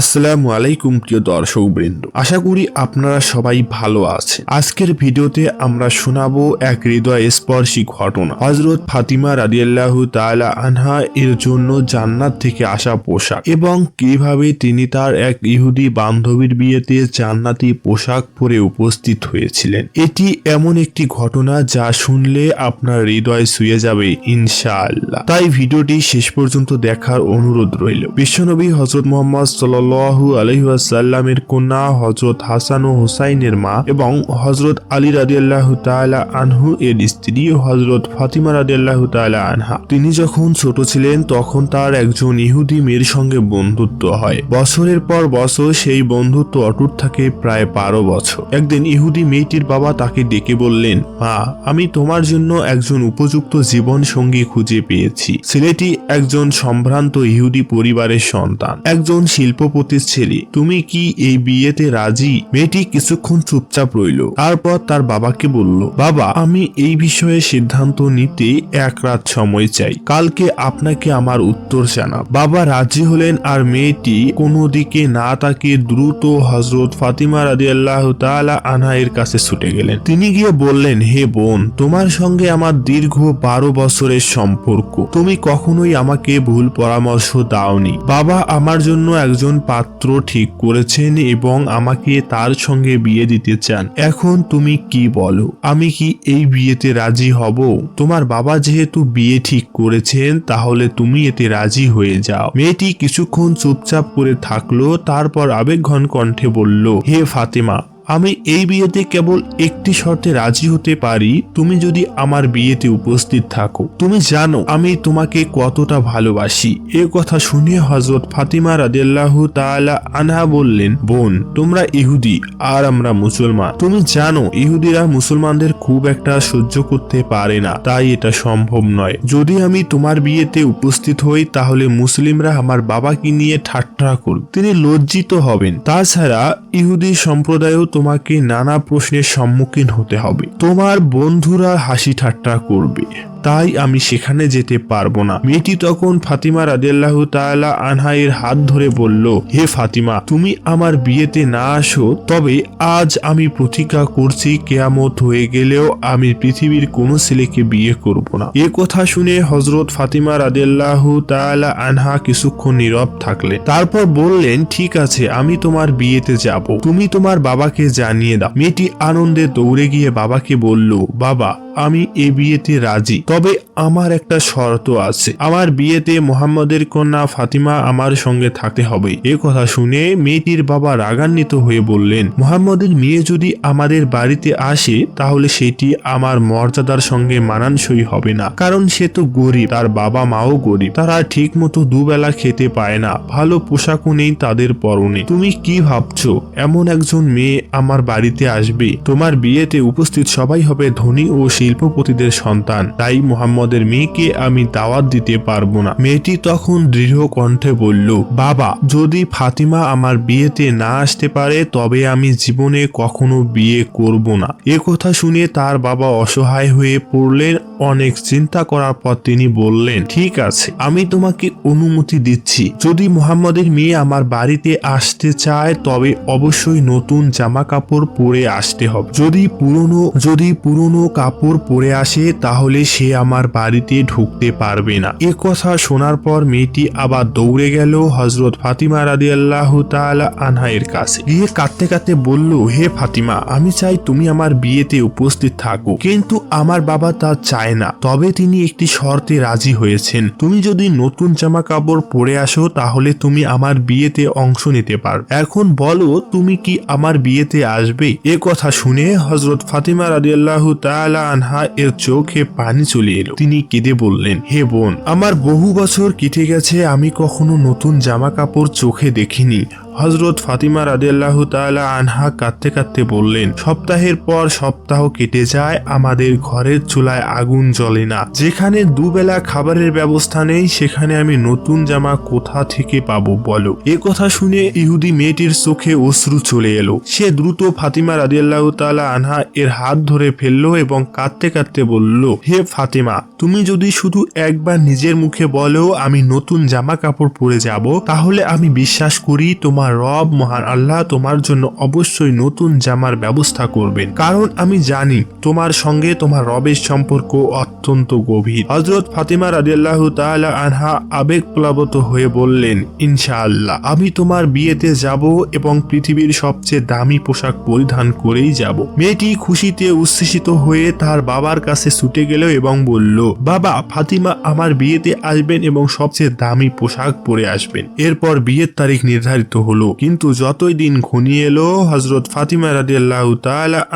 আসসালামু আলাইকুম, প্রিয় দর্শক বৃন্দ। আশা করি আপনারা সবাই ভালো আছেন। আজকের ভিডিওতে আমরা শোনাবো এক হৃদয় স্পর্শী ঘটনা। হজরত ফাতিমা রাদিয়াল্লাহু তাআলা আনহা এর জন্য জান্নাত থেকে আসা পোশাক এবং কীভাবে তিনি তার এক ইহুদি বান্ধবীর বিয়েতে জান্নাতি পোশাক পরে উপস্থিত হয়েছিলেন। এটি এমন একটি ঘটনা যা শুনলে আপনার হৃদয় শুয়ে যাবে, ইনশাআল্লাহ। তাই ভিডিওটি শেষ পর্যন্ত দেখার অনুরোধ রইল। বিশ্বনবী হজরত মোহাম্মদ সাল্লাল্লাহু আলাইহি ওয়াসাল্লামের কন্যা হজরত হাসান হুসাইনের মা এবং হজরত আলী রাদিয়াল্লাহু তাআলা আনহু এর স্ত্রী হজরত ফাতিমা রাদিয়াল্লাহু তাআলা আনহা। তিনি যখন ছোট ছিলেন, তখন তার একজন ইহুদি মেয়ের সঙ্গে বন্ধুত্ব হয়। বছরের পর বছর সেই বন্ধুত্ব অটুট থাকে প্রায় বারো বছর। একদিন ইহুদি মেয়েটির বাবা তাকে ডেকে বললেন, মা, আমি তোমার জন্য একজন উপযুক্ত জীবন সঙ্গী খুঁজে পেয়েছি। ছেলেটি একজন সম্ভ্রান্ত ইহুদি পরিবারের সন্তান। একজন শিল্পপতির ছেলে। তুমি কি এই বিয়েতে রাজি? মেয়েটি কিছুক্ষণ চুপচাপ রইল। তারপর তার বাবাকে বলল, বাবা, আমি এই বিষয়ে সিদ্ধান্ত নিতে এক রাত সময় চাই। কালকে আপনাকে আমার উত্তর জানাব। বাবা রাজি হলেন আর মেয়েটি কোনো দিকে না তাকিয়ে দ্রুত হজরত ফাতিমা রাদিয়াল্লাহু তাআলা আনহা এর কাছে ছুটে গেলেন। তিনি গিয়ে বললেন, হে বোন, তোমার সঙ্গে আমার দীর্ঘ বারো বছরের সম্পর্ক। তুমি কখনোই আমাকে ভুল পরামর্শ দাওনি। বাবা আমার জন্য একজন পাত্র ঠিক করেছেন এবং আমাকে তার সঙ্গে বিয়ে দিতে চান। এখন তুমি কি বলো? আমি কি এই বিয়েতে রাজি হব? তোমার বাবা যেহেতু বিয়ে ঠিক করেছেন, তাহলে তুমি এতে রাজি হয়ে যাও। মেয়েটি কিছুক্ষণ চুপচাপ করে থাকল, তারপর আবেগঘন কণ্ঠে বলল, হে ফাতেমা আমি এই বিয়েতে কেবল একটি শর্তে রাজি হতে পারি। তুমি যদি আমার বিয়েতে উপস্থিত থাকো। তুমি জানো আমি তোমাকে কতটা ভালোবাসি। এ কথা শুনে হজরত ফাতিমা রাদিয়াল্লাহু তাআলা আনহা বললেন, বোন, তোমরা ইহুদি আর আমরা মুসলমান। তুমি জানো ইহুদিরা মুসলমানদের খুব একটা সহ্য করতে পারে না। তাই এটা সম্ভব নয়। যদি আমি তোমার বিয়েতে উপস্থিত হই, তাহলে মুসলিমরা আমার বাবাকে নিয়ে ঠাট্টা করবে তিনি লজ্জিত হবেন। তাছাড়া ইহুদি সম্প্রদায়ও তোমাকে নানা প্রশ্নের সম্মুখীন হতে হবে। তোমার বন্ধুরা হাসি ঠাট্টা করবে। তাই আমি সেখানে যেতে পারব না। মেয়েটি তখন ফাতিমা রাদিয়াল্লাহু তাআলা আনহা এর হাত ধরে বলল, হে ফাতিমা, তুমি আমার বিয়েতে না আসো, তবে আজ আমি প্রতিজ্ঞা করছি, কেয়ামত হয়ে গেলেও আমি পৃথিবীর কোনো ছেলেকে বিয়ে করব না। এ কথা শুনে হজরত ফাতিমা রাদিয়াল্লাহু তাআলা আনহা কিছুক্ষণ নীরব থাকলেন। তারপর বললেন, ঠিক আছে, আমি তোমার বিয়েতে যাব। তুমি তোমার বাবাকে জানিয়ে দাও। মেয়েটি আনন্দে দৌড়ে গিয়ে বাবাকে বলল, বাবা, আমি এ বিয়েতে রাজি। তবে আমার একটা শর্ত আছে। আমার বিয়েতে মোহাম্মদের কন্যা ফাতিমা আমার সঙ্গে থাকতে হবে। এ কথা শুনে মেয়েটির বাবা রাগান্বিত হয়ে বললেন, মোহাম্মদের মেয়ে যদি আমাদের বাড়িতে আসে, তাহলে সেটি আমার মর্যাদার সঙ্গে মানানসই হবে না। কারণ সে তো গরিব, তার বাবা মাও গরিব। তারা ঠিক মতো দুবেলা খেতে পায় না। ভালো পোশাকও নেই তাদের পরনে। তুমি কি ভাবছ? এমন একজন মেয়ে আমার বাড়িতে আসবে। তোমার বিয়েতে উপস্থিত সবাই হবে ধনী ও শিল্পপতিদের সন্তান। তাই মোহাম্মদের মেয়েকে আমি দাওয়াত দিতে পারব না। মেয়েটি তখন দৃঢ় কণ্ঠে বলল, বাবা, যদি ফাতিমা আমার বিয়েতে না আসতে পারে, তবে আমি জীবনে কখনো বিয়ে করব না। এ কথা শুনে তার বাবা অসহায় হয়ে পড়লেন। অনেক চিন্তা করার পর তিনি বললেন, ঠিক আছে, আমি তোমাকে অনুমতি দিচ্ছি। যদি মোহাম্মদের মেয়ে আমার বাড়িতে আসতে চায়, তবে অবশ্যই নতুন জামা কাপড় পরে আসতে হবে। যদি পুরনো যদি পুরনো কাপড় পরে আসে, তাহলে সে আমার বাড়িতে ঢুকতে পারবে না। এ কথা শোনার পর মেয়েটি আবার দৌড়ে গেল হজরত ফাতিমা রাদি আল্লাহ তাআলা আনহায়ের কাছে। গিয়ে কাঁদতে কাঁদতে বলল, হে ফাতিমা, আমি চাই তুমি আমার বিয়েতে উপস্থিত থাকো। কিন্তু আমার বাবা তা চায় না। তবে তিনি একটি শর্তে রাজি হয়েছেন। তুমি যদি নতুন জামা কাপড় পরে আসো, তাহলে তুমি আমার বিয়েতে অংশ নিতে পারো এখন বলো, তুমি কি আমার বিয়েতে আসবে? এ কথা শুনে হজরত ফাতিমা রাদিয়াল্লাহু তাআলা আনহা এর চোখে পানি চলে এলো। তিনি কেঁদে বললেন, হে বোন, আমার বহু বছর কেটে গেছে, আমি কখনো নতুন জামা কাপড় চোখে দেখিনি। হজরত ফাতিমা রাদিয়াল্লাহু তাআলা আনহা কাঁদতে কাঁদতে বললেন, সপ্তাহের পর সপ্তাহ কেটে যায়, আমাদের ঘরের চুলায় আগুন জ্বলে না। যেখানে দুবেলা খাবারের ব্যবস্থা নেই, সেখানে আমি নতুন জামা কোথা থেকে পাবো বলো। এ কথা শুনে ইহুদি মেয়েটির চোখে অশ্রু চলে এলো। সে দ্রুত ফাতিমা রাদিয়াল্লাহু তাআলা আনহা এর হাত ধরে ফেলল এবং কাঁদতে কাঁদতে বলল, হে ফাতিমা, তুমি যদি শুধু একবার নিজের মুখে বলো, আমি নতুন জামা কাপড় পরে যাব, তাহলে আমি বিশ্বাস করি তোমার তোমার রব মহান আল্লাহ তোমার জন্য অবশ্যই নতুন জামার ব্যবস্থা করবেন। কারণ আমি জানি তোমার সঙ্গে তোমার রবের সম্পর্ক অত্যন্ত গভীর। হজরত ফাতিমা রাদিয়াল্লাহ তাআলা আনহা আবেগ প্লাবত হয়ে বললেন, ইনশাআল্লাহ, আমি তোমার বিয়েতে যাব এবং পৃথিবীর সবচেয়ে দামি পোশাক পরিধান করেই যাব। মেয়েটি খুশিতে উচ্ছ্বসিত হয়ে তার বাবার কাছে ছুটে গেল এবং বলল, বাবা, ফাতিমা আমার বিয়েতে আসবেন এবং সবচেয়ে দামি পোশাক পরে আসবেন। এরপর বিয়ের তারিখ নির্ধারিত হলো। কিন্তু যতই দিন ঘনিয়ে এলো হজরত ফাতিমা রাদিয়াল্লাহু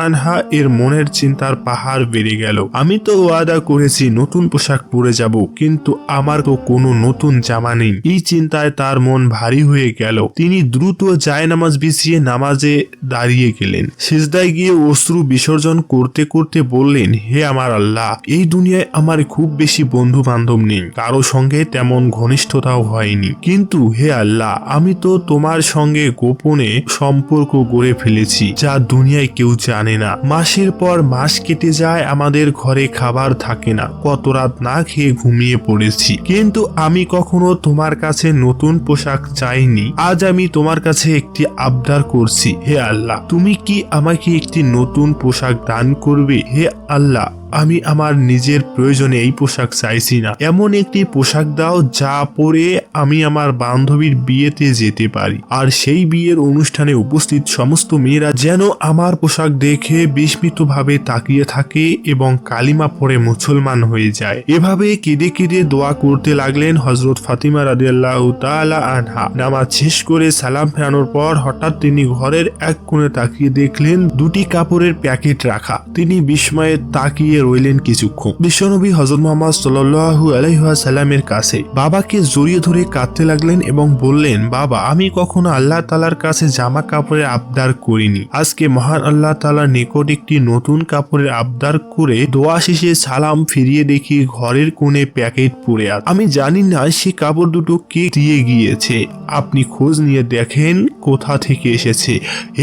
আনহা এর মনের চিন্তার পাহাড় বেড়ে গেল। আমি তো ওয়াদা করেছি নতুন পোশাক পরে যাব, কিন্তু আমার তো কোনো নতুন জামা নেই। এই চিন্তায় তার মন ভারী হয়ে গেল। তিনি দ্রুত জায়নামাজ বিছিয়ে নামাজে দাঁড়িয়ে গেলেন। সিজদায় গিয়ে অশ্রু বিসর্জন করতে করতে বললেন, হে আমার আল্লাহ, এই দুনিয়ায় আমার খুব বেশি বন্ধু বান্ধব নেই। কারও সঙ্গে তেমন ঘনিষ্ঠতাও হয়নি। কিন্তু হে আল্লাহ, আমি তো তোমার সঙ্গে গোপনে সম্পর্ক গড়ে ফেলেছি, যা দুনিয়ায় কেউ জানে না। মাসের পর মাস কেটে যায়, আমাদের ঘরে খাবার থাকে না। কত রাত না খেয়ে ঘুমিয়ে পড়েছি। কিন্তু আমি কখনো তোমার কাছে নতুন পোশাক চাইনি। আজ আমি তোমার কাছে একটি আবদার করছি, হে আল্লাহ। তুমি কি আমাকে একটি নতুন পোশাক দান করবে, হে আল্লাহ? আমি আমার নিজের প্রয়োজনে এই পোশাক চাইছি না। এমন একটি পোশাক দাও যা পরে আমি আমার বান্ধবীর বিয়েতে যেতে পারি। আর সেই বিয়ের অনুষ্ঠানে উপস্থিত সমস্ত মেয়েরা যেন আমার পোশাক দেখে বিস্মিতভাবে তাকিয়ে থাকে এবং কালিমা পরে মুসলমান হয়ে যায়। এভাবে কেঁদে কেঁদে দোয়া করতে লাগলেন হজরত ফাতিমা রাদিয়াল্লাহ তাআলা আনহা। নামাজ শেষ করে সালাম ফেরানোর পর হঠাৎ তিনি ঘরের এক কোণে তাকিয়ে দেখলেন দুটি কাপড়ের প্যাকেট রাখা। তিনি বিস্ময়ে তাকিয়ে রইলেন কিছুক্ষণ। বিশ্বনবী হজরত মোহাম্মদ সাল্লাল্লাহু আলাইহাসাল্লামের কাছে বাবাকে জড়িয়ে ধরে কাঁদতে লাগলেন এবং বললেন, বাবা, আমি কখনো আল্লাহ তালার কাছে জামা কাপড়ের আবদার করিনি। আজকে মহান আল্লাহ তালার নিকট একটি নতুন কাপড়ের আবদার করে দোয়া শেষে সালাম ফিরিয়ে দেখি ঘরের কোণে প্যাকেট পড়ে আছে। আমি জানি না সে কাপড় দুটো কে দিয়ে গিয়েছে। আপনি খোঁজ নিয়ে দেখেন কোথা থেকে এসেছে।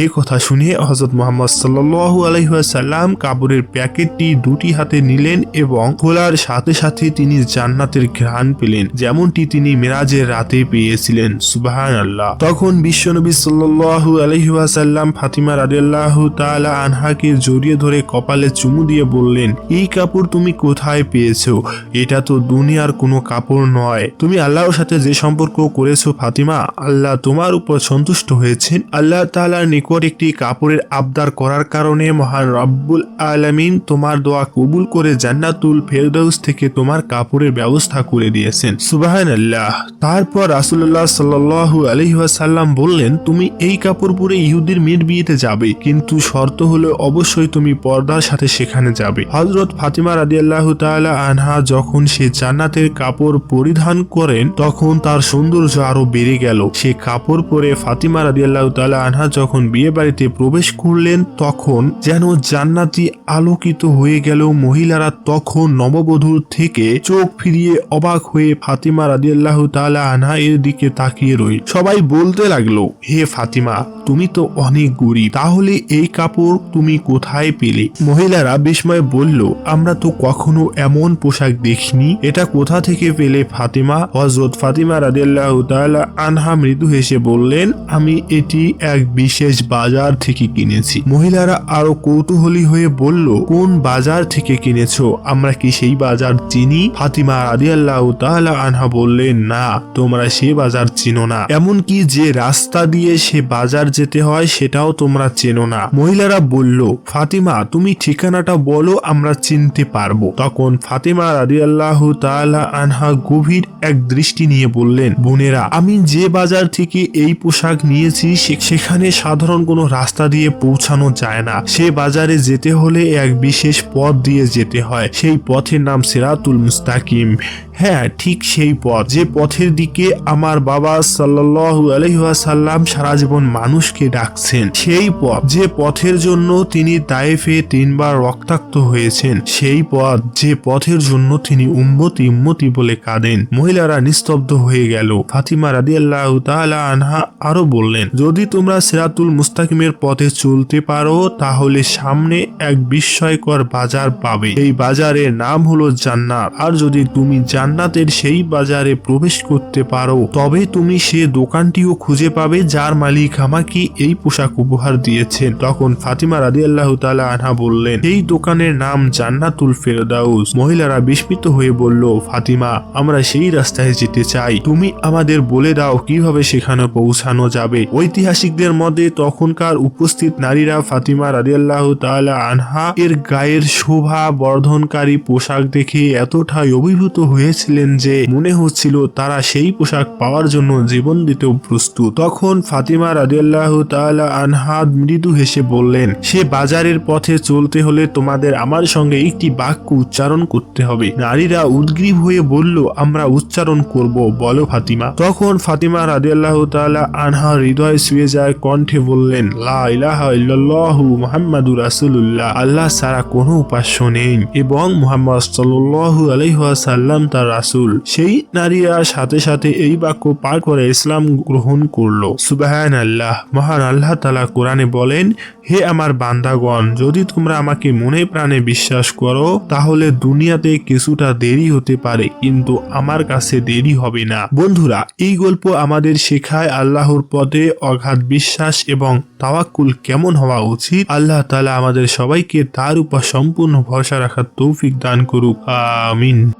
এই কথা শুনে হজরত মোহাম্মদ সাল্লাল্লাহু আলাইহাল্লাম কাপড়ের প্যাকেটটি দুটি হাতে নিলেন এবং খোলার সাথে সাথে তিনি জান্নাতের ঘ্রাণ পেলেন, যেমনটি তিনি মেরাজের রাতে পেয়েছিলেন সুবাহান আল্লাহ তখন বিশ্বনবী সাল্লাল্লাহু আলহিহাসাল্লাম ফাতিমা রাদিয়াল্লাহু তাআলা আনহাকে জড়িয়ে ধরে কপালে চুমু দিয়ে বললেন, এই কাপড় তুমি কোথায় পেয়েছ? এটা তো দুনিয়ার কোনো কাপড় নয়। তুমি আল্লাহর সাথে যে সম্পর্ক করেছ ফাতিমা, আল্লাহ তোমার উপর সন্তুষ্ট হয়েছেন। আল্লাহ তাআলার নিকট একটি কাপড়ের আবদার করার কারণে মহান রব্বুল আলামিন তোমার দোয়া কবুল করে জান্নাতুল ফেরদৌস থেকে তোমার কাপড়ের ব্যবস্থা করে দিয়েছেন। সুবাহান আল্লাহ তারপর রাসুল্লাহ সাল্লাহু আলহিহাসাল্লাম বললেন, তুমি এই কাপড় পরে ইহুদির মেয়ের বিয়েতে যাবে, কিন্তু শর্ত হলো অবশ্যই তুমি পর্দার সাথে সেখানে যাবে। হজরত ফাতিমা রাদিয়াল্লাহু তাআলা আনহা যখন সে জান্নাতের কাপড় পরিধান করেন, তখন তার সৌন্দর্য আরও বেড়ে গেল। সে কাপড় পরে ফাতিমা রাদিয়াল্লাহু তাআলা আনহা যখন বিয়ে বাড়িতে প্রবেশ করলেন, তখন যেন জান্নাতি আলোকিত হয়ে গেল মহিলারা তখন নববধূর থেকে চোখ ফিরিয়ে অবাক হয়ে ফাতিমা রাদিয়াল্লাহু তাআলা আনহা এর দিকে তাকিয়ে রইল। সবাই বলতে লাগল, হে ফাতিমা, তুমি তো অনেক গরিব, তাহলে এই কাপড় তুমি কোথায় পেলে? মহিলারা বিস্ময়ে বলল, আমরা তো কখনো এমন পোশাক দেখিনি। এটা কোথা থেকে পেলে ফাতিমা? হজরত ফাতিমা রাদিয়াল্লাহু তাআলা আনহা মৃদু হেসে বললেন, আমি এটি এক বিশেষ বাজার থেকে কিনেছি। মহিলারা আরও কৌতূহলী হয়ে বলল, কোন বাজার থেকে কিনেছো? আমরা কি সেই বাজার চিনি? ফাতিমা রাদিয়াল্লাহু তাআলা আনহা বললেন, না, তোমরা সে বাজার চিনো না। এমনকি যে রাস্তা দিয়ে সে বাজার যেতে হয়, সেটাও তোমরা চেনো না। মহিলারা বলল, ফাতিমা, তুমি ঠিকানাটা বলো, আমরা চিনতে পারব। তখন ফাতিমা রাদিয়াল্লাহু তাআলা আনহা গভীর এক দৃষ্টি নিয়ে বললেন, বোনেরা, আমি যে বাজার থেকে এই পোশাক নিয়েছি সেখানে সাধারণ কোনো রাস্তা দিয়ে পৌঁছানো যায় না। সে বাজারে যেতে হলে এক বিশেষ পথ দিয়ে যেতে হয়। সেই পথের নাম সিরাতুল মুস্তাকিম। হ্যাঁ ঠিক সেই পথ। যে পথের দিকে আমার বাবা সাল্লাল্লাহু আলাইহি ওয়াসাল্লাম সারা জীবন মানুষকে ডাকছেন, সেই পথ। যে পথের জন্য তিনি তায়েফে তিনবার রক্তাক্ত হয়েছেন, সেই পথ। যে পথের জন্য তিনি উম্মতি উম্মতি বলে কাঁদেন। মহিলারা নিস্তব্ধ হয়ে গেল। ফাতিমা রাদিয়াল্লাহ তাআলা আনহা আরও বললেন, যদি তোমরা সিরাতুল মুস্তাকিমের পথে চলতে পারো, তাহলে সামনে এক বিস্ময়কর বাজার পাবে। এই বাজারের নাম হলো জান্নাত। আর যদি তুমি জান্নাতের সেই বাজারে প্রবেশ করতে পারো, তবে তুমি সে দোকানটিও খুঁজে পাবে যার মালিক আমাকে এই পোশাক উপহার দিয়েছেন। তখন ফাতিমা রাদিয়াল্লাহু তাআলা আনহা বললেন, এই দোকানের নাম জান্নাতুল ফেরদাউস। মহিলারা বিস্মিত হয়ে বলল, ফাতিমা, আমরা সেই রাস্তায় যেতে চাই। তুমি আমাদের বলে দাও কীভাবে সেখানে পৌঁছানো যাবে। ঐতিহাসিকদের মধ্যে তখনকার উপস্থিত নারীরা ফাতিমা রাদিয়াল্লাহু তাআলা আনহা এর গায়ের শোভা বর্ধনকারী পোশাক দেখে এতটাই অভিভূত হয়েছিলেন যে মনে হচ্ছিল তারা সেই পোশাক পাওয়ার জন্য জীবন দিতেও প্রস্তুত। তখন ফাতিমা রাদিয়াল্লাহু তাআলা আনহা মৃদু হেসে বললেন, সে বাজারের পথে চলতে হলে তোমাদের আমার সঙ্গে একটি বাক্য উচ্চারণ করতে হবে। নারীরা উদ্গ্রীব হয়ে বলল, আমরা উচ্চারণ করব, বলো ফাতিমা। তখন ফাতিমা রাদিয়াল্লাহু তাআলা আনহা হৃদয় শুয়ে যায়, কণ্ঠে বললেন, লা ইলাহা ইল্লাল্লাহু মুহাম্মাদুর রাসূলুল্লাহ। আল্লাহ ছাড়া কোনো উপাস্য নেই এবং মোহাম্মদ সাল্লাল্লাহু আলাইহি ওয়াসাল্লাম তার রাসূল। সেই নারীরা সাথে সাথে এই বাক্য পার করে ইসলাম গ্রহণ করল। সুবহানাল্লাহ। মহান আল্লাহ তালা কোরআনে বলেন, হে আমার বান্দাগণ, যদি তোমরা আমাকে মনে প্রাণে বিশ্বাস করো, তাহলে দুনিয়াতে কিছুটা দেরি হতে পারে, কিন্তু আমার কাছে দেরি হবে না। বন্ধুরা, এই গল্প আমাদের শেখায় আল্লাহর পথে অগাধ বিশ্বাস এবং তাওয়াক্কুল কেমন হওয়া উচিত? আল্লাহ তালা আমাদের সবাইকে তার উপর সম্পূর্ণ ভরসা রাখার তৌফিক দান করুক আমিন।